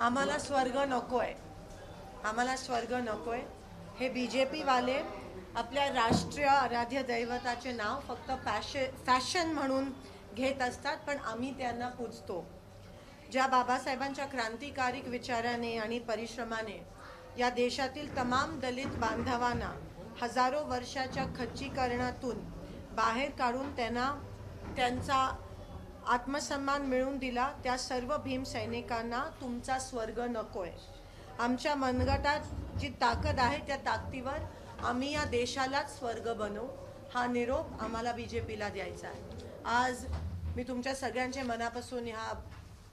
आम्हाला स्वर्ग नको आहे आम्हाला स्वर्ग नको आहे हे बी जे पीवाले आपल्या राष्ट्रीय आराध्य दैवताचे नाव फक्त फॅशे फॅशन म्हणून घेत असतात पण आम्ही त्यांना पूजतो. ज्या बाबासाहेबांच्या क्रांतिकारिक विचाराने आणि परिश्रमाने या देशातील तमाम दलित बांधवांना हजारो वर्षाच्या खच्चीकरणातून बाहेर काढून त्यांना त्यांचा आत्मसन्मान मिळवून दिला त्या सर्व भीम सैनिकांना तुमचा स्वर्ग नकोय. आमच्या मनगटात जी ताकद आहे त्या ताकदीवर आम्ही या देशालाच स्वर्ग बनवू. हा निरोप आम्हाला बी जे पीला द्यायचा आहे. आज मी तुमच्या सगळ्यांचे मनापासून ह्या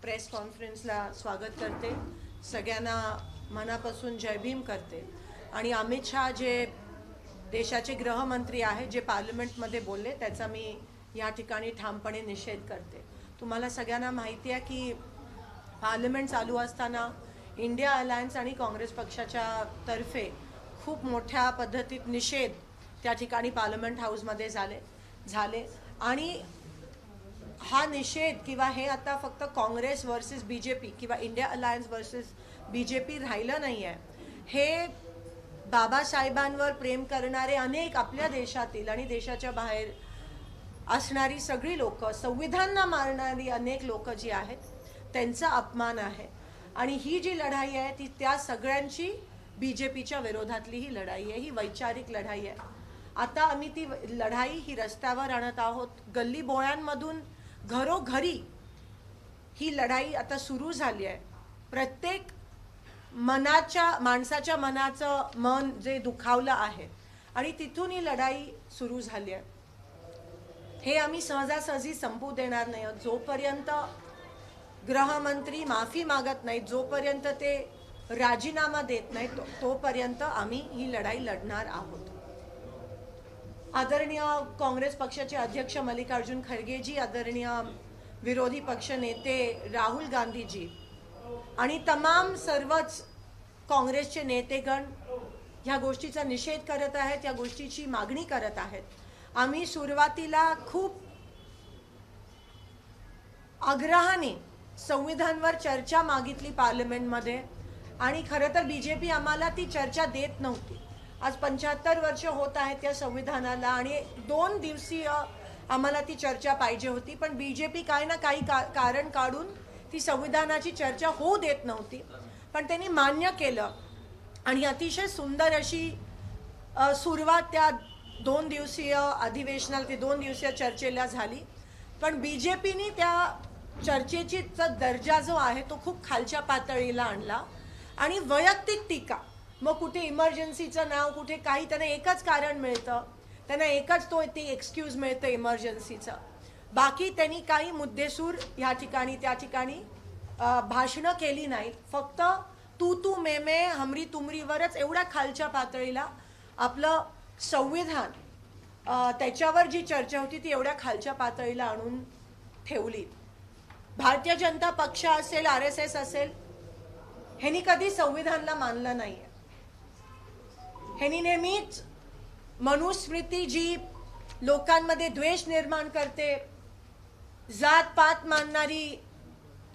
प्रेस कॉन्फरन्सला स्वागत करते. सगळ्यांना मनापासून जय भीम करते. आणि अमित शहा जे देशाचे गृहमंत्री आहेत जे पार्लमेंटमध्ये बोलले त्याचा मी या ठिकाणी ठामपणे निषेध करते. तुम्हाला सगळ्यांना माहिती आहे की पार्लमेंट चालू असताना इंडिया अलायन्स आणि काँग्रेस पक्षाच्या तर्फे खूप मोठ्या पद्धतीत निषेध त्या ठिकाणी पार्लमेंट हाऊसमध्ये झाले झाले. आणि हा निषेध किंवा हे आता फक्त Congress versus B J P किंवा India alliance versus B J P राहिलं नाही आहे हे बाबासाहेबांवर प्रेम करणारे अनेक आपल्या देशातील आणि देशाच्या बाहेर असणारी सगळी लोक संविधानना मारणारी अनेक लोक जी आहेत त्यांचा अपमान आहे. आणि ही जी लढाई आहे ती त्या सगळ्यांची बी जे पीच्या विरोधातली ही लढाई आहे ही वैचारिक लढाई आहे. आता आम्ही ती लढाई ही रस्त्यावर आणत आहोत. गल्ली बोळ्यांमधून घरोघरी ही लढाई आता सुरू झाली आहे. प्रत्येक मनाच्या माणसाच्या मनाचं मन जे दुखावलं आहे आणि तिथून ही लढाई सुरू झाली आहे. हे आम्ही सहजासहजी संपू देणार नाही आहोत. जोपर्यंत गृहमंत्री माफी मागत नाहीत जोपर्यंत ते राजीनामा देत नाहीत तो- तोपर्यंत आम्ही ही लढाई लढणार आहोत आदरणीय काँग्रेस पक्षाचे अध्यक्ष मल्लिकार्जुन खरगेजी आदरणीय विरोधी पक्ष नेते राहुल गांधीजी आणि तमाम सर्वच काँग्रेसचे नेतेगण ह्या गोष्टीचा निषेध करत आहेत या गोष्टीची मागणी करत आहेत आम्ही सुरुवातीला खूप आग्रहाने संविधानवर चर्चा मागितली पार्लमेंटमध्ये. आणि खरं तर बी जे पी आम्हाला ती चर्चा देत नव्हती. आज पंच्याहत्तर वर्ष होत आहेत त्या संविधानाला आणि दोन दिवसीय आम्हाला ती चर्चा पाहिजे होती. पण बी जे पी काही ना काही का कारण काढून ती संविधानाची चर्चा होऊ देत नव्हती. पण त्यांनी मान्य केलं. आणि अतिशय सुंदर अशी सुरुवात त्या दोन दिवसीय अधिवेशनाला ती दोन दिवसीय चर्चेला झाली. पण बी जे पीनी त्या चर्चेची दर्जा जो आहे तो खूप खालच्या पातळीला आणला. आणि वैयक्तिक टीका मग कुठे इमर्जन्सीचं नाव कुठे काही त्यांना एकच कारण मिळतं. त्यांना एकच तो ते एक्सक्यूज मिळतं इमर्जन्सीचं. बाकी त्यांनी काही मुद्देसूर ह्या ठिकाणी त्या ठिकाणी भाषणं केली नाहीत. फक्त तू तू मे मे हमरी तुमरीवरच एवढ्या खालच्या पातळीला आपलं संविधान त्याच्यावर जी चर्चा होती ती एवढ्या खालच्या पातळीला आणून ठेवली. भारतीय जनता पक्ष असेल आर एस एस असेल ह्यांनी कधी संविधानला मानलं नाही ह्यांनी नेहमीच मनुस्मृती जी लोकांमध्ये द्वेष निर्माण करते जात पात मानणारी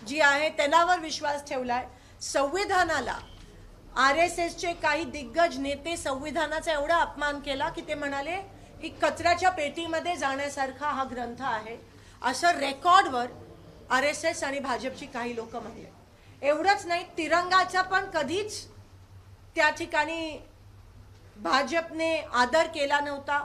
जी आहे त्यांनावर विश्वास ठेवलाय. संविधानाला आर एस एसचे काही दिग्गज नेते संविधानाचा एवढा अपमान केला की ते म्हणाले की कचऱ्याच्या पेटीमध्ये जाण्यासारखा हा ग्रंथ आहे. असं रेकॉर्डवर आर एस एस आणि भाजपची काही लोक म्हणले. एवढंच नाही तिरंगाचा पण कधीच त्या ठिकाणी भाजपने आदर केला नव्हता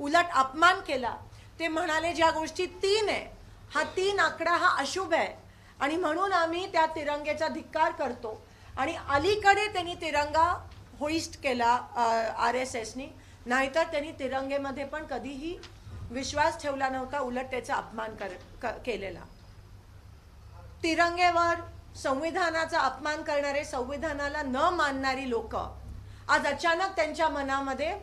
उलट अपमान केला. ते म्हणाले ज्या गोष्टी तीन आहे हा तीन आकडा हा अशुभ आहे आणि म्हणून आम्ही त्या तिरंगेचा धिक्कार करतो. आणि अलीकडे त्यांनी तिरंगा होईस्ट केला आर एस एसनी नाहीतर त्यांनी तिरंगेमध्ये पण कधीही विश्वास ठेवला नव्हता उलट त्याचा अपमान कर क- केलेला. तिरंगेवर संविधानाचा अपमान करणारे संविधानाला न मानणारी लोक आज अचानक त्यांच्या मनामध्ये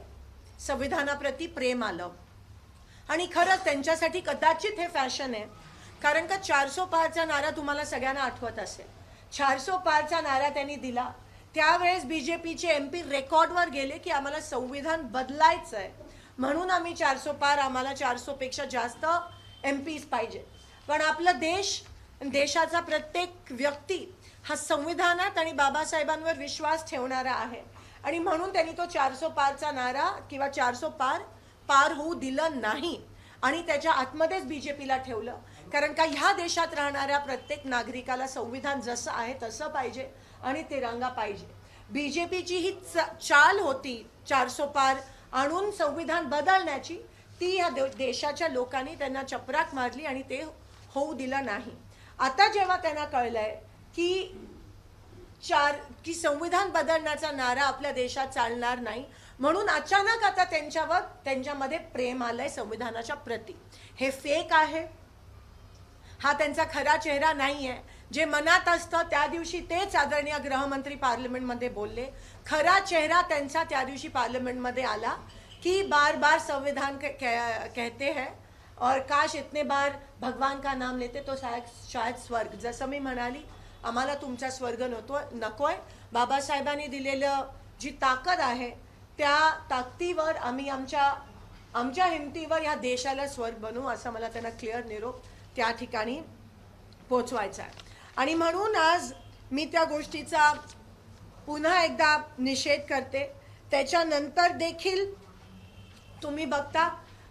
संविधानाप्रती प्रेम आलं. आणि खरंच त्यांच्यासाठी कदाचित हे फॅशन आहे. कारण का चारसो पाचचा नारा तुम्हाला सगळ्यांना आठवत असेल. चारसो पारचा नारा त्यांनी दिला. त्यावेळेस बी जे पीचे एम पी रेकॉर्डवर गेले की आम्हाला संविधान बदलायचं आहे म्हणून आम्ही चारसो पार आम्हाला चारसोपेक्षा जास्त एम पीज पाहिजे. पण आपला देश देशाचा प्रत्येक व्यक्ती हा संविधानात आणि बाबासाहेबांवर विश्वास ठेवणारा आहे. आणि म्हणून त्यांनी तो चारसो पारचा नारा किंवा चारसो पार पार होऊ दिलं नाही. आणि त्याच्या आतमध्येच बी जे पीला ठेवलं. कारण का ह्या देशात राहणाऱ्या प्रत्येक नागरिकाला संविधान जसं आहे तसं पाहिजे आणि तिरंगा पाहिजे. बी जे पीची ही च- चाल होती चारसो पार आणून संविधान बदलण्याची ती ह्या देशाच्या लोकांनी त्यांना चपराक मारली आणि ते होऊ दिलं नाही. आता जेव्हा त्यांना कळलंय की चार की संविधान बदलण्याचा नारा आपल्या देशात चालणार नाही म्हणून अचानक आता त्यांच्यावर त्यांच्यामध्ये प्रेम आलंय संविधानाच्या प्रती. हे फेक आहे हा त्यांचा खरा चेहरा नाही आहे जे मनात असतं त्या दिवशी तेच आदरणीय गृहमंत्री पार्लमेंटमध्ये बोलले. खरा चेहरा त्यांचा त्या दिवशी पार्लमेंटमध्ये आला की बार बार संविधान के- कहते हैं और काश इतने बार भगवान का नाम लेते तो शायद शायद स्वर्ग. जसं मी म्हणाली आम्हाला तुमचा स्वर्ग नव्हतो नको आहे बाबासाहेबांनी दिलेलं जी ताकद आहे त्या ताकदीवर आम्ही आमच्या आमच्या हिमतीवर या देशाला स्वर्ग बनवू असं मला त्यांना क्लिअर निरोप त्या ठिकाणी पोचवायचा आहे. आणि म्हणून आज मी त्या गोष्टीचा पुन्हा एकदा निषेध करते. त्याच्यानंतर देखील तुम्ही बघता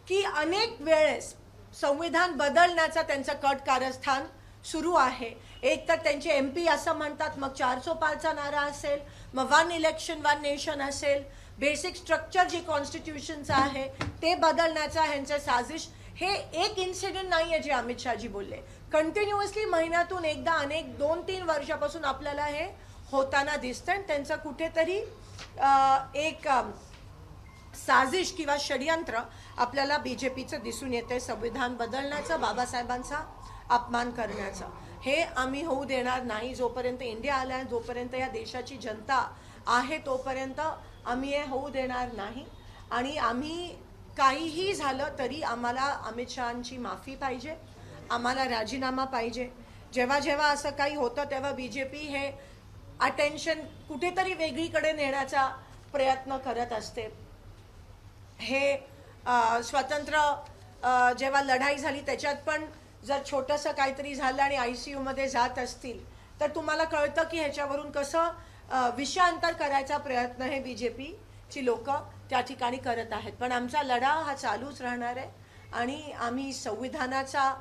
की अनेक वेळेस संविधान बदलण्याचा त्यांचं कट कारस्थान सुरू आहे. एक तर त्यांचे एम पी असं म्हणतात मग चारसो पारचा नारा असेल मग वन इलेक्शन वन नेशन असेल. बेसिक स्ट्रक्चर जे कॉन्स्टिट्यूशनचं आहे ते बदलण्याचा ह्यांचं साजिश हे एक इन्सिडेंट नाही आहे जे अमित शहाजी बोलले. कंटिन्युअसली महिन्यातून एकदा अनेक दोन तीन वर्षापासून आपल्याला हे होताना दिसतं आणि त्यांचं कुठेतरी एक साजिश किंवा षडयंत्र आपल्याला बी जे पीचं दिसून येते संविधान बदलण्याचं बाबासाहेबांचा अपमान करण्याचं. हे आम्ही होऊ देणार नाही. जोपर्यंत इंडिया आला जोपर्यंत या देशाची जनता आहे तोपर्यंत आम्ही हे होऊ देणार नाही. आणि आम्ही काहीही झालं तरी आम्हाला अमित शहाची माफी पाहिजे आम्हाला राजीनामा पाहिजे. जेव्हा जेव्हा असं काही होतं तेव्हा बी जे पी हे अटेन्शन कुठेतरी वेगळीकडे नेण्याचा प्रयत्न करत असते. हे स्वतंत्र जेव्हा लढाई झाली त्याच्यात पण जर छोटंसं काहीतरी झालं आणि आय सी यूमध्ये जात असतील तर तुम्हाला कळतं की ह्याच्यावरून कसं विषयांतर करायचा प्रयत्न हे बी जे पीची लोक त्या ठिकाणी करत आहेत. पण आमचा लढा हा चालूच राहणार आहे आणि आम्ही संविधानाचा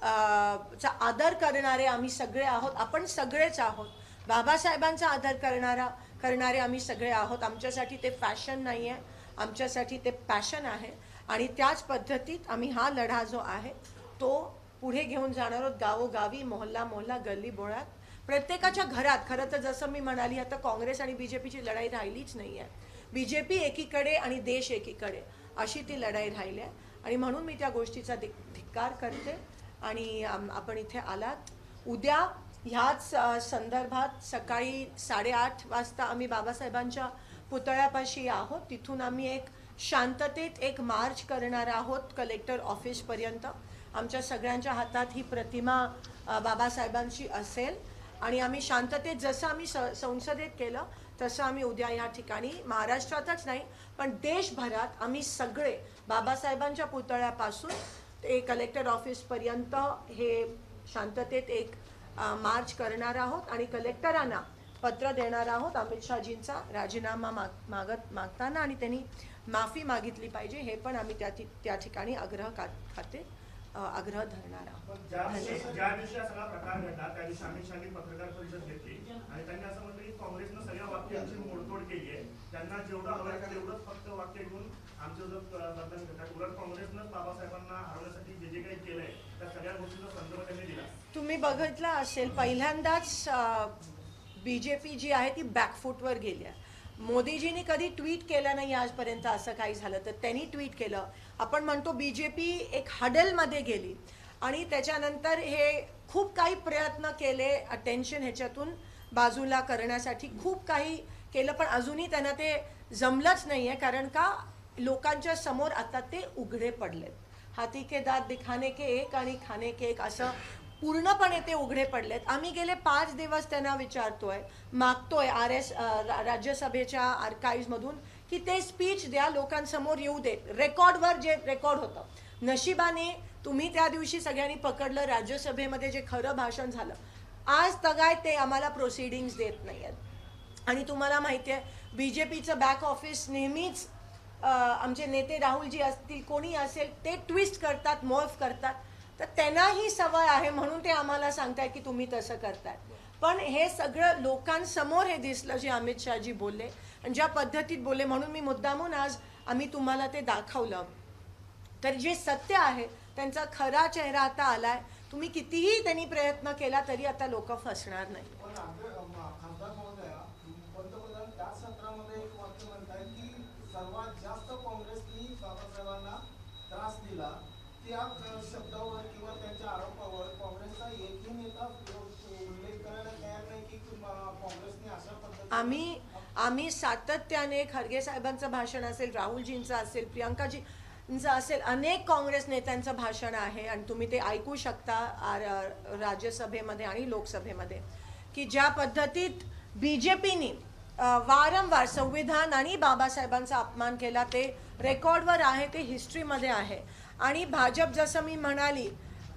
चा आदर करणारे आम्ही सगळे आहोत. आपण सगळेच आहोत. बाबासाहेबांचा आदर करणारा करणारे आम्ही सगळे आहोत. आमच्यासाठी ते फॅशन नाही आहे आमच्यासाठी ते पॅशन आहे. आणि त्याच पद्धतीत आम्ही हा लढा जो आहे तो पुढे घेऊन जाणार आहोत गावोगावी मोहल्ला मोहल्ला गल्ली बोळात. प्रत्येकाच्या घरात खरं तर जसं मी म्हणाली आता काँग्रेस आणि बी जे पीची लढाई राहिलीच नाही आहे बी जे पी एकीकडे आणि देश एकीकडे अशी ती लढाई राहिली आहे. आणि म्हणून मी त्या गोष्टीचा धि धिक्कार करते. आणि आपण इथे आलात. उद्या ह्याच संदर्भात सकाळी साडेआठ वाजता आम्ही बाबासाहेबांच्या पुतळ्यापाशी आहोत. तिथून आम्ही एक शांततेत एक मार्च करणार आहोत कलेक्टर ऑफिसपर्यंत आमच्या सगळ्यांच्या हातात ही प्रतिमा बाबासाहेबांची असेल. आणि आम्ही शांततेत जसं आम्ही स संसदेत केलं तसं आम्ही उद्या या ठिकाणी महाराष्ट्रातच नाही पण देशभरात आम्ही सगळे बाबासाहेबांच्या पुतळ्यापासून ते कलेक्टर ऑफिसपर्यंत हे शांततेत एक मार्च करणार आहोत आणि कलेक्टरांना पत्र देणार आहोत अमित शहाजींचा राजीनामा माग मागत मागताना आणि त्यांनी माफी मागितली पाहिजे हे पण आम्ही त्या त्या ठिकाणी आग्रह का खाते आग्रह धरणार आहोत. ज्या दिवशी हा सगळा प्रकार घडला त्या दिवशी अमित शहानी पत्रकार परिषद घेतली. आणि त्यांनी असं म्हटलं की काँग्रेसनं सगळ्या वाक्यांची मोडतोड केली आहे. त्यांना जेवढं हवं तेवढंच फक्त वाक्य घेऊन आमचं जो मतदान करतात. उलट काँग्रेसनं बाबासाहेबांना हरवण्यासाठी जे जे काही केलंय त्या सगळ्या गोष्टीचा संदर्भ त्यांनी दिला. तुम्ही बघितलं असेल पहिल्यांदाच बी जे पी जी आहे ती बॅकफूटवर गेली आहे. मोदीजींनी कधी ट्विट केलं नाही आजपर्यंत असं काही झालं. तर त्यांनी ट्विट केलं. आपण म्हणतो बी जे पी एक हडलमध्ये गेली आणि त्याच्यानंतर हे खूप काही प्रयत्न केले अटेन्शन ह्याच्यातून बाजूला करण्यासाठी. खूप काही केलं पण अजूनही त्यांना ते जमलंच नाही आहे कारण का? लोकांच्या समोर आता ते उघडे पडलेत. हाती के दात दिखाने के एक आणि खाने के एक असं पूर्णपणे ते उघडे पडलेत. आम्ही गेले पाच दिवस त्यांना विचारतोय मागतोय आर एस राज्यसभेच्या आर्काईजमधून की ते स्पीच द्या लोकांसमोर येऊ देत. रेकॉर्डवर जे रेकॉर्ड होतं. नशिबाने तुम्ही त्या दिवशी सगळ्यांनी पकडलं राज्यसभेमध्ये जे खरं भाषण झालं. आज तगाय ते आम्हाला प्रोसिडिंग्स देत नाही आहेत आणि तुम्हाला माहिती आहे बी जे पीचं बॅक ऑफिस नेहमीच आमचे नेते राहुलजी असतील कोणी असेल ते ट्विस्ट करतात मॉल्फ करतात. तर त्यांनाही सवय आहे म्हणून ते आम्हाला सांगताय की तुम्ही तसं करताय. पण हे सगळं लोकांसमोर हे दिसलं जे अमित शहाजी बोलले आणि ज्या पद्धतीत बोलले म्हणून मी मुद्दामून आज आम्ही तुम्हाला ते दाखवलं. तर जे सत्य आहे त्यांचा खरा चेहरा आता आलाय. तुम्ही कितीही त्यांनी प्रयत्न केला तरी आता लोक फसणार नाही. सर्वात जास्त काँग्रेसनी बाबासाहेबांना त्रास दिला. त्या शब्दावर किंवा त्यांच्या आरोपावर काँग्रेसचा एकही नेता उल्लेख करायला तयार नाही की काँग्रेसने अशा पद्धती आम्ही आम्ही सातत्याने खरगे साहेबांचं भाषण असेल राहुलजींचं असेल प्रियंकाजी असेल अनेक काँग्रेस नेत्यांचं भाषण आहे आणि तुम्ही ते ऐकू शकता राज्यसभेमध्ये आणि लोकसभेमध्ये की ज्या पद्धतीत बी जे पीने वारंवार संविधान आणि बाबासाहेबांचा अपमान केला ते रेकॉर्डवर आहे ते हिस्ट्रीमध्ये आहे. आणि भाजप जसं मी म्हणाली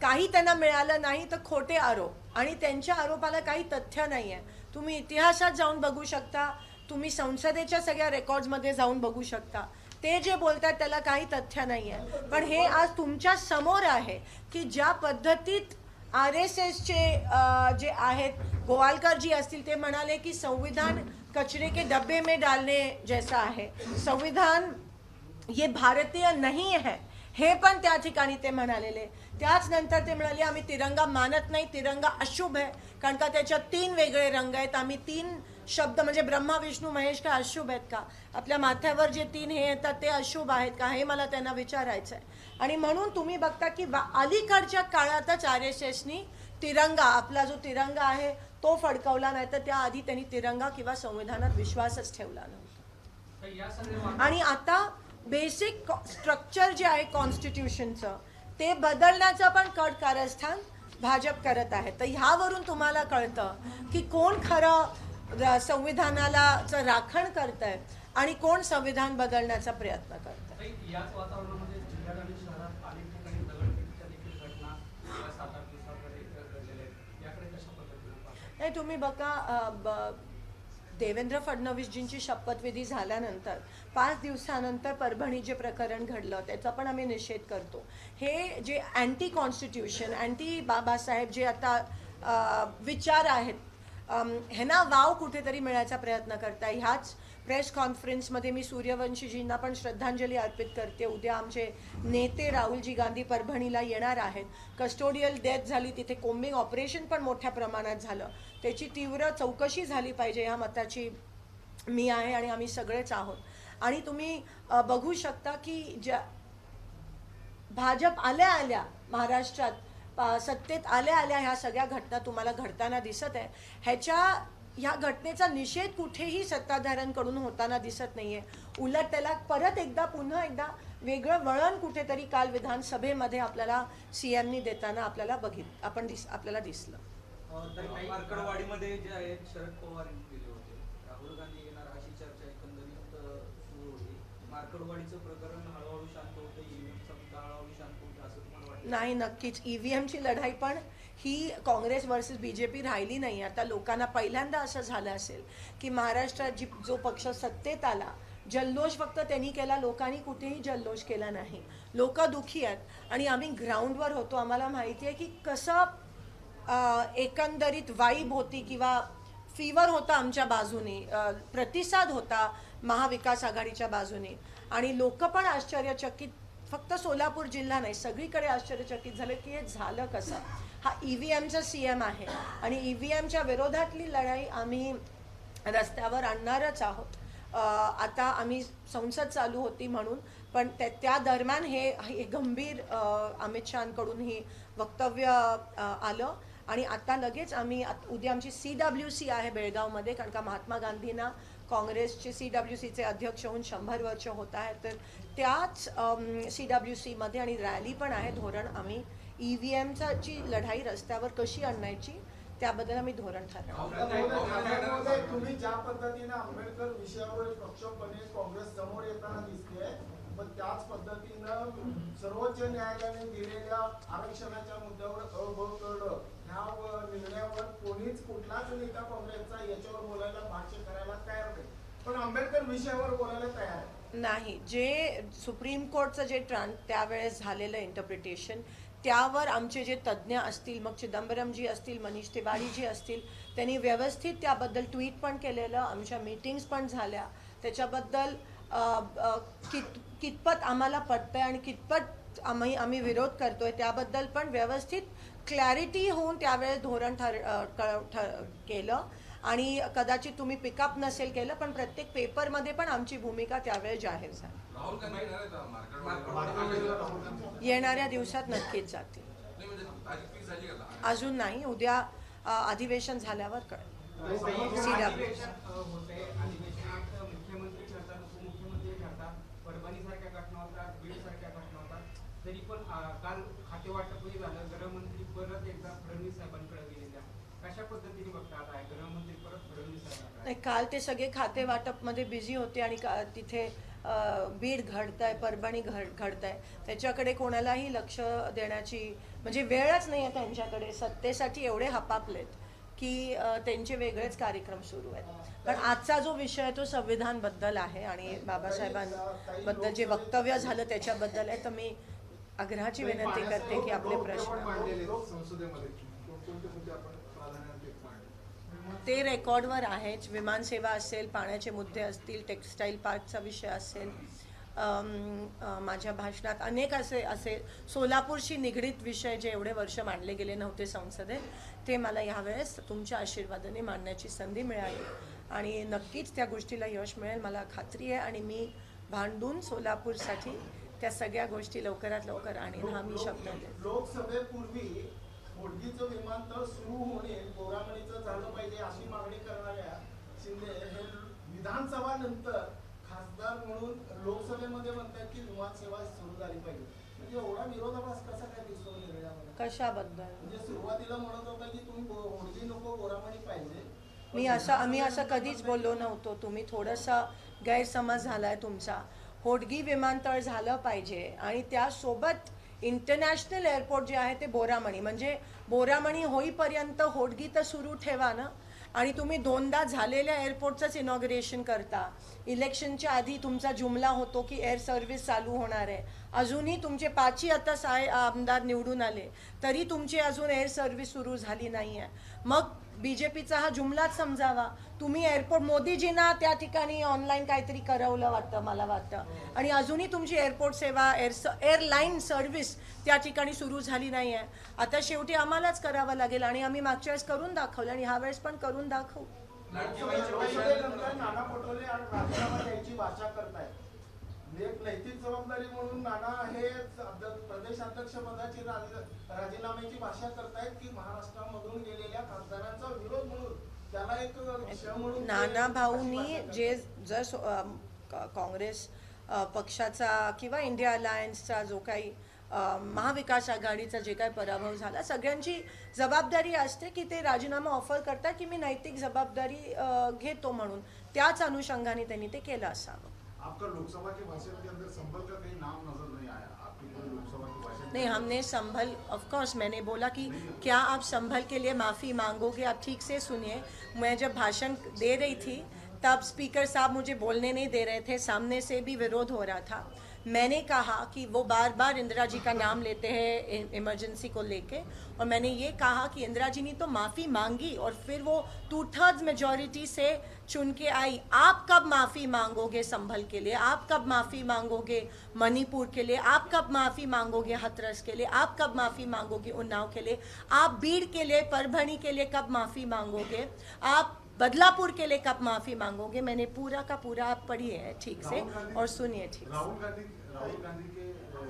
काही त्यांना मिळालं नाही तर खोटे आरोप. आणि त्यांच्या आरोपाला काही तथ्य नाही आहे तुम्ही इतिहासात जाऊन बघू शकता. तुम्ही संसदेच्या सगळ्या रेकॉर्ड्समध्ये जाऊन बघू शकता. ते जे बोलतात त्याला काही तथ्य नाही आहे पण हे आज तुमच्यासमोर आहे की ज्या पद्धतीत आर एस एसचे जे आहेत गोवालकर जी असतील ते म्हणाले की संविधान कचरे के डब्बे में डालने जैसा आहे. संविधान ये भारतीय नाही है. हे पण त्या ठिकाणी ते म्हणालेले. त्याच नंतर ते म्हणाले आम्ही तिरंगा मानत नाही तिरंगा अशुभ आहे. कारण का त्याच्यात तीन वेगळे रंग आहेत. आम्ही तीन शब्द म्हणजे ब्रह्मा विष्णू महेश का अशुभ आहेत का? आपल्या माथ्यावर जे तीन हे येतात ते अशुभ आहेत का? हे मला त्यांना विचारायचं आहे. आणि म्हणून तुम्ही बघता की अलीकडच्या काळातच आर एस एसनी तिरंगा आपला जो तिरंगा आहे तो फडकवला नाही तर त्याआधी त्यांनी तिरंगा किंवा संविधानात विश्वासच ठेवला नव्हता. आणि आता बेसिक स्ट्रक्चर जे आहे कॉन्स्टिट्यूशनचं ते बदलण्याचं पण कट कारस्थान भाजप करत आहे. तर ह्यावरून तुम्हाला कळतं की कोण खरं र- संविधानाला चं राखण करत आहे आणि कोण संविधान बदलण्याचा प्रयत्न करत नाही तुम्ही बघा देवेंद्र फडणवीसजींची शपथविधी झाल्यानंतर पाच दिवसानंतर परभणी जे प्रकरण घडलं त्याचा पण आम्ही निषेध करतो. हे जे अँटी कॉन्स्टिट्यूशन अँटी बाबासाहेब जे आता विचार आहेत ह्यांना वाव कुठेतरी मिळायचा प्रयत्न करताय. ह्याच प्रेस कॉन्फरन्समध्ये मी सूर्यवंशीजींना पण श्रद्धांजली अर्पित करते. उद्या आमचे नेते राहुलजी गांधी परभणीला येणार आहेत. कस्टोडियल डेथ झाली तिथे कोम्बिंग ऑपरेशन पण मोठ्या प्रमाणात झालं. त्याची तीव्र चौकशी झाली पाहिजे ह्या मताची मी आहे आणि आम्ही सगळेच आहोत. आणि तुम्ही बघू शकता की ज्या भाजप आल्या आल्या महाराष्ट्रात पा- सत्तेत आल्या आल्या ह्या सगळ्या घटना तुम्हाला घडताना दिसत आहे ह्याच्या ह्या घटनेचा निषेध कुठेही सत्ताधाऱ्यांकडून होताना दिसत नाहीये. उलट त्याला परत एकदा पुन्हा एकदा वेगळं वळण कुठेतरी काल विधानसभेमध्ये आपल्याला सीएमनी देताना आपल्याला बघित आपण दिस आपल्याला दिसलं. तर मार्कडवाडीमध्ये जे आहेत शरद पवार यांनी दिले होते. राहुल गांधी येणार अशी चर्चा एकंदरीत अ, सुरू होती. मार्कडवाडीचं प्रकरण हळूहळू शांत होतं ईव्हीएमचा मुद्दा हळूहळू शांत होतं असं तुम्हाला वाटतं? नाही नक्कीच. ईव्हीएमची लढाई पण ही Congress versus B J P राहिली नाही. आता लोकांना पहिल्यांदा असं झालं असेल की महाराष्ट्रात जी जो पक्ष सत्तेत आला जल्लोष फक्त त्यांनी केला लोकांनी कुठेही जल्लोष केला नाही. लोक दुखी आहेत आणि आम्ही ग्राउंडवर होतो. आम्हाला माहिती आहे की कसं एकंदरीत वाईब होती किंवा फीवर होता आमच्या बाजूने प्रतिसाद होता महाविकास आघाडीच्या बाजूने. आणि लोक पण आश्चर्यचकित फक्त सोलापूर जिल्हा नाही सगळीकडे आश्चर्यचकित झालं की हे झालं कसं? हा ई व्ही एमचा सी एम आहे आणि ई व्ही एमच्या विरोधातली लढाई आम्ही रस्त्यावर आणणारच आहोत. आता आम्ही संसद चालू होती म्हणून पण त्या दरम्यान हे हे गंभीर अमित शहाकडून ही वक्तव्य आलं. आणि आता लगेच आम्ही उद्या आमची सी डब्ल्यू सी आहे बेळगावमध्ये कारण का महात्मा गांधींना काँग्रेसचे सी डब्ल्यू सीचे अध्यक्ष होऊन शंभर वर्ष होत आहेत तर त्याच सी डब्ल्यू सीमध्ये आणि रॅली पण आहे. धोरण आम्ही ई व्ही एमचाची लढाई रस्त्यावर कशी आणायची त्याबद्दल आम्ही धोरण ठरवलं तुम्ही ज्या पद्धतीने आंबेडकर विषयावर पक्षपणे काँग्रेस समोर येताना दिसते पण त्याच पद्धतीनं सर्वोच्च न्यायालयाने दिलेल्या आरक्षणाच्या मुद्द्यावर अवभव करणं ह्या निर्णयावर कोणीच कुठलाच नेता काँग्रेसचा याच्यावर बोलायला भाष्य करायला तयार पण आंबेडकर विषयावर बोलायला तयार आहे नाही जे सुप्रीम कोर्टचं जे ट्रान त्यावेळेस झालेलं इंटरप्रिटेशन त्यावर आमचे जे तज्ज्ञ असतील मग चिदंबरमजी असतील मनीष तिवारीजी असतील त्यांनी व्यवस्थित त्याबद्दल ट्विट पण केलेलं आमच्या मीटिंग्स पण झाल्या. त्याच्याबद्दल कित कितपत आम्हाला पटतंय आणि कितपत आम्ही आम्ही विरोध करतोय त्याबद्दल पण व्यवस्थित क्लॅरिटी होऊन त्यावेळेस धोरण ठर केलं. आणि कदाचित तुम्ही पिकअप नसेल केलं पण प्रत्येक पेपरमध्ये पण आमची भूमिका त्यावेळेस जाहीर झाली. येणाऱ्या दिवसात नक्कीच जातील. म्हणजे? अजून नाही उद्या अधिवेशन झाल्यावर कळेल. तरी पण अ, काल खाते वाटपही झालं. गृहमंत्री परत एकदा फडणवीस साहेबांकडे गेलेल्या कशा पद्धतीने बघतात आहे गृहमंत्री परत फडणवीस साहेबांकडे नाही, काल ते सगळे खाते वाटपमध्ये बिझी होते आणि का तिथे बीड बीड घडतंय परभणी घड घडतंय. त्याच्याकडे कोणालाही लक्ष देण्याची म्हणजे वेळच नाही आहे त्यांच्याकडे. सत्तेसाठी एवढे हपापलेत की त्यांचे वेगळेच कार्यक्रम सुरू आहेत. पण आजचा जो विषय आहे तो संविधानबद्दल आहे आणि बाबासाहेबांबद्दल जे वक्तव्य झालं त्याच्याबद्दल आहे तर मी आग्रहाची विनंती करते की आपले प्रश्न ते रेकॉर्डवर आहेच विमानसेवा असेल पाण्याचे मुद्दे असतील टेक्स्टाईल पार्कचा विषय असेल माझ्या भाषणात अनेक असे असे सोलापूरशी निगडीत विषय जे एवढे वर्ष मांडले गेले नव्हते संसदेत ते मला यावेळेस तुमच्या आशीर्वादाने मांडण्याची संधी मिळाली. आणि नक्कीच त्या गोष्टीला यश मिळेल मला खात्री आहे. आणि मी भांडून सोलापूरसाठी त्या सगळ्या गोष्टी लवकरात लवकर आणेन हा मी शब्द देते लोकसभेपूर्वी होडगीचं विमानतळ सुरू होणे गोरामणीचं झालं पाहिजे अशी मागणी करणाऱ्या शिंदे हे विधानसभा नंतर खासदार म्हणून लोकसभेमध्ये म्हणतात की विमानसेवा सुरू झाली पाहिजे. म्हणजे एवढा विरोधाभास कसा काय दिसतो निर्णयामध्ये? कशाबद्दल? म्हणजे सुरुवातीला म्हणत होता की तुम्ही होडगी नको गोरामणी पाहिजे. मी असं आम्ही असं कधीच बोललो नव्हतो. तुम्ही थोडासा गैरसमज झालाय तुमचा. होडगी विमानतळ झालं पाहिजे आणि त्यासोबत इंटरनॅशनल एअरपोर्ट जे आहे ते बोरामणी. म्हणजे बोरामणी होईपर्यंत होडगी तर सुरू ठेवा ना. आणि तुम्ही दोनदा झालेल्या एअरपोर्टचंच इनॉग्रेशन करता. इलेक्शनच्या आधी तुमचा जुमला होतो की एअर सर्व्हिस चालू होणार आहे. अजूनही तुमचे पाचही आता साय आमदार निवडून आले. तरी तुमची अजून एअर सर्व्हिस सुरू झाली नाही आहे मग बी जे पीचा हा जुमलाच समजावा. तुम्ही एअरपोर्ट मोदीजींना त्या ठिकाणी ऑनलाईन काहीतरी करवलं वाटतं मला वाटतं. आणि अजूनही तुमची एअरपोर्ट सेवा एअर स एअरलाईन सर्व्हिस त्या ठिकाणी सुरू झाली नाही आहे आता शेवटी आम्हालाच करावं लागेल आणि आम्ही मागच्या वेळेस करून दाखवलं आणि ह्या वेळेस पण करून दाखवू. नाना पटोले आणि राजीनामा द्यायची भाषा करतायत एक नैतिक जबाबदारी म्हणून नाना हे प्रदेश अध्यक्ष पदाची राजी- राजीनाम्याची भाषा करतायत की महाराष्ट्रामधून गेलेल्या खासदारांचा विरोध म्हणून. त्याला एक क्षण म्हणून नाना भाऊंनी जे जर काँग्रेस पक्षाचा किंवा इंडिया अलायन्सचा जो काही महाविकास आघाडीचा जे काही पराभव झाला सगळ्यांची जबाबदारी असते की ते राजीनामा ऑफर करतात की मी नैतिक जबाबदारी घेतो म्हणून. त्याच अनुषंगाने त्यांनी ते केलं असावं. आपका लोकसभा के भाषण के अंदर संभल का कहीं नाम नज़र नहीं आया? आपकी पूरी लोकसभा के भाषण नहीं हमने संभल ऑफ़ कोर्स मैंने बोला कि क्या आप संभल के लिए माफ़ी मांगोगे? आप ठीक से सुनिए। मैं जब भाषण दे रही थी तब स्पीकर साहब मुझे बोलने नहीं दे रहे थे। सामने से भी विरोध हो रहा था। मैंने कहा कि वो बार बार इंदिरा जी का नाम लेते हैं इमरजेंसी को लेके। और मैंने ये कहा कि इंदिरा जी ने तो माफ़ी मांगी और फिर वो टू थर्ड्स मेजोरिटी से चुन के आई। आप कब माफ़ी मांगोगे संभल के लिए? आप कब माफ़ी मांगोगे मणिपुर के लिए? आप कब माफ़ी मांगोगे हथरस के लिए? आप कब माफ़ी मांगोगे उन्नाव के लिए? आप बीड़ के लिए, परभणी के लिए कब माफ़ी मांगोगे? आप बदलापुर के लिए कब माफ़ी मांगोगे? मैंने पूरा का पूरा आप पढ़िए है ठीक से और सुनिए ठीक से। राहुल गांधी राहुल गांधी के अ,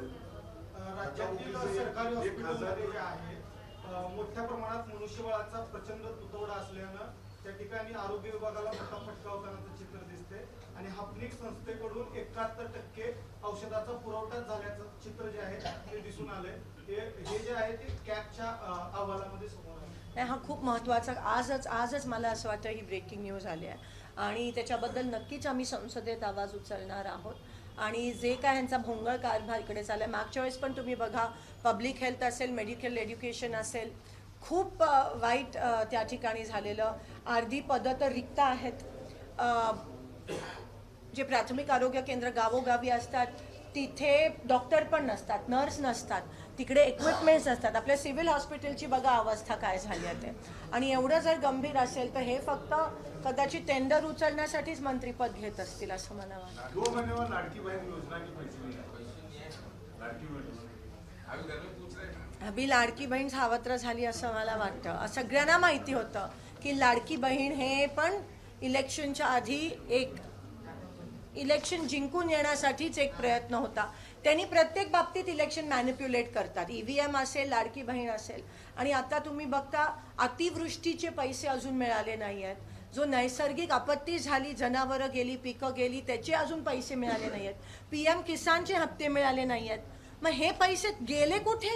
राज्यातील सरकारी हॉस्पिटलमध्ये जे आहे अ, मोठ्या प्रमाणात मनुष्यबळाचा प्रचंड तुटवडा असल्यानं त्या ठिकाणी आरोग्य विभागाला मोठा फटका होतानाचं चित्र दिसते आणि हापनिक संस्थेकडून एकाहत्तर टक्के औषधाचा पुरवठा झाल्याचं चित्र जे आहे ते दिसून आले हे हे जे आहे ते कॅबच्या अहवालामध्ये समोर आले नाही हा खूप महत्त्वाचा आजच आजच मला असं वाटतं ही ब्रेकिंग न्यूज आली आहे. आणि त्याच्याबद्दल नक्कीच आम्ही संसदेत आवाज उचलणार आहोत. आणि जे काय ह्यांचा भोंगळ कारभार इकडे चालला आहे मागच्या वेळेस पण तुम्ही बघा पब्लिक हेल्थ असेल मेडिकल एज्युकेशन असेल खूप वाईट त्या ठिकाणी झालेलं. अर्धी पदं तर रिक्त आहेत. जे प्राथमिक आरोग्य केंद्र गावोगावी असतात तिथे डॉक्टर पण नसतात नर्स नसतात. तिकडे इक्विपमेंट्स नसतात आपल्या सिव्हिल हॉस्पिटलची बघा अवस्था काय झाली आहे ते. आणि एवढं जर गंभीर असेल तर हे फक्त कदाचित टेंडर उचलण्यासाठीच मंत्रीपद घेत असतील असं मला वाटतं. लाडकी बहीण सावत्र झाली असं मला वाटतं. सगळ्यांना माहिती होतं की लाडकी बहीण हे पण इलेक्शनच्या आधी एक इलेक्शन जिंकून येण्यासाठीच एक प्रयत्न होता. त्यांनी प्रत्येक बाबतीत इलेक्शन मॅनिप्युलेट करतात. ईव्हीएम असेल लाडकी बहीण असेल. आणि आता तुम्ही बघता अतिवृष्टीचे पैसे अजून मिळाले नाही आहेत जो नैसर्गिक आपत्ती झाली जनावरं गेली पिकं गेली त्याचे अजून पैसे मिळाले नाही आहेत पी एम किसानचे हप्ते मिळाले नाही आहेत मग हे पैसे गेले कुठे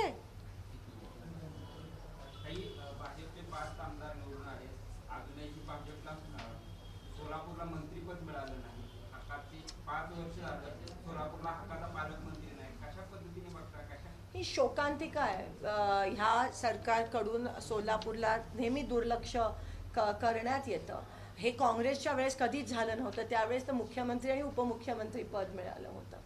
काही अ, भाजपचे पाच आमदार निवडून आले अजूनही भाजपला अ, सोलापूरला मंत्रीपद मिळालं नाही हक्काचे पाच वर्ष झालं सोलापूरला हक्काचा पालकमंत्री नाही कशा पद्धतीने बघता कशा ही शोकांतिका आहे. ह्या सरकारकडून सोलापूरला नेहमी दुर्लक्ष क करण्यात येतं. हे काँग्रेसच्या वेळेस कधीच झालं नव्हतं. त्यावेळेस तर मुख्यमंत्री आणि उपमुख्यमंत्री पद मिळालं होतं.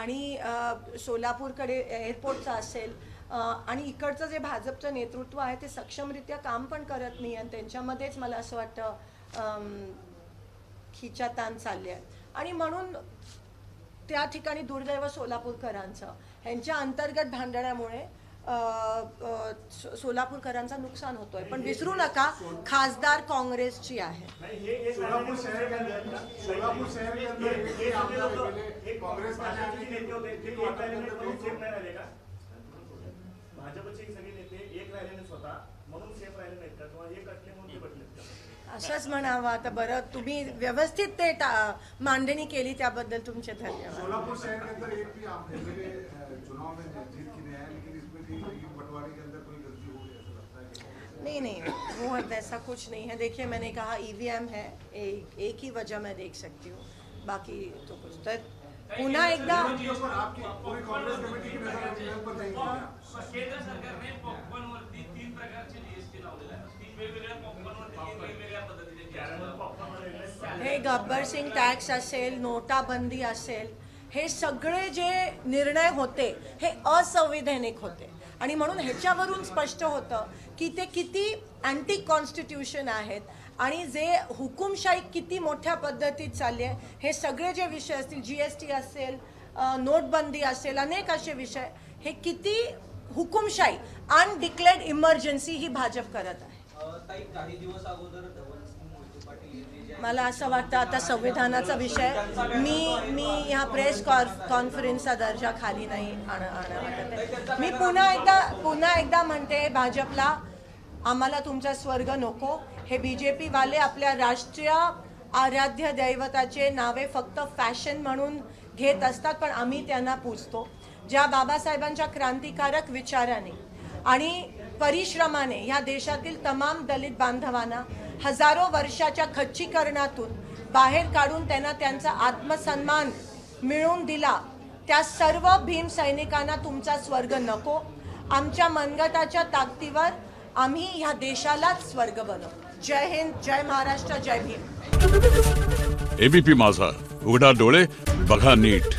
आणि सोलापूरकडे एअरपोर्टचं असेल आणि इकडचं जे भाजपचं नेतृत्व आहे ते सक्षमरित्या काम पण करत नाही आणि त्यांच्यामध्येच मला असं वाटतं खिच्या ताण चालले आहे. आणि म्हणून त्या ठिकाणी दुर्दैव सोलापूरकरांचं. ह्यांच्या अंतर्गत भांडणामुळे सोलापूरकरांचं नुकसान होतोय. पण विसरू नका खासदार काँग्रेसची आहे. असंच म्हणावं आता बरं. तुम्ही व्यवस्थित ते टा- मांडणी केली त्याबद्दल तुमचे धन्यवाद. चुनाव में जीत की नहीं आया लेकिन इसमें भी लेकिन बंटवारे के अंदर कोई गलती हो गई ऐसा लगता है नहीं। नहीं वो वैसा कुछ नहीं है। देखिए मैंने कहा ईवीएम है एक एक ही वजह मैं देख सकती हूँ बाकी तो कुछ। तर पुन्हा एकदा के ऊपर आपकी पूरी कांग्रेस कमेटी की नज़र एमएलए पर नहीं थी केंद्र सरकारने पॉपकॉर्नवरती तीन प्रकारचे जीएसटी लावलेला आहे तीन वेगवेगळ्या पॉपकॉर्नवरती तीन वेगवेगळ्या पद्धतीने कॅरमल पॉपकॉर्न वगैरे हे गब्बर सिंग टॅक्स असेल नोटाबंदी असेल हे सगळे जे निर्णय होते हे असंविधानिक होते. आणि म्हणून ह्याच्यावरून स्पष्ट होतं की ते किती अँटी कॉन्स्टिट्यूशन आहेत आणि जे हुकुमशाही किती मोठ्या पद्धतीत चालली आहे हे सगळे जे विषय असतील जी एस टी असेल नोटबंदी असेल अनेक असे विषय हे किती हुकुमशाही अनडिक्लेअर्ड इमर्जन्सी ही भाजप करत आहे. काही दिवस अगोदर धवलसिंग मोहिते पाटील यांनी जे मला असं वाटतं आता संविधानाचा विषय मी मी ह्या प्रेस कॉन्फरन्सचा दर्जा खाली नाही आण मी पुन्हा एकदा पुन्हा एकदा म्हणते भाजपला आम्हाला तुमचा स्वर्ग नको. हे बी जे पीवाले आपल्या राष्ट्रीय आराध्य दैवताचे नावे फक्त फॅशन म्हणून घेत असतात पण आम्ही त्यांना पूजतो. ज्या बाबासाहेबांच्या क्रांतिकारक विचाराने आणि परिश्रमाने ह्या देशातील तमाम दलित बांधवांना हजारो वर्षाच्या खच्चीकरणातून बाहेर काढून त्यांना त्यांचा आत्मसन्मान मिळवून दिला. त्या सर्व भीम सैनिकांना तुमचा स्वर्ग नको. आमच्या मनगटाच्या ताकदीवर आम्ही ह्या देशालाच स्वर्ग बनव. जय हिंद जय महाराष्ट्र जय भीम. एबीपी माझा. उघडा डोळे बघा नीट.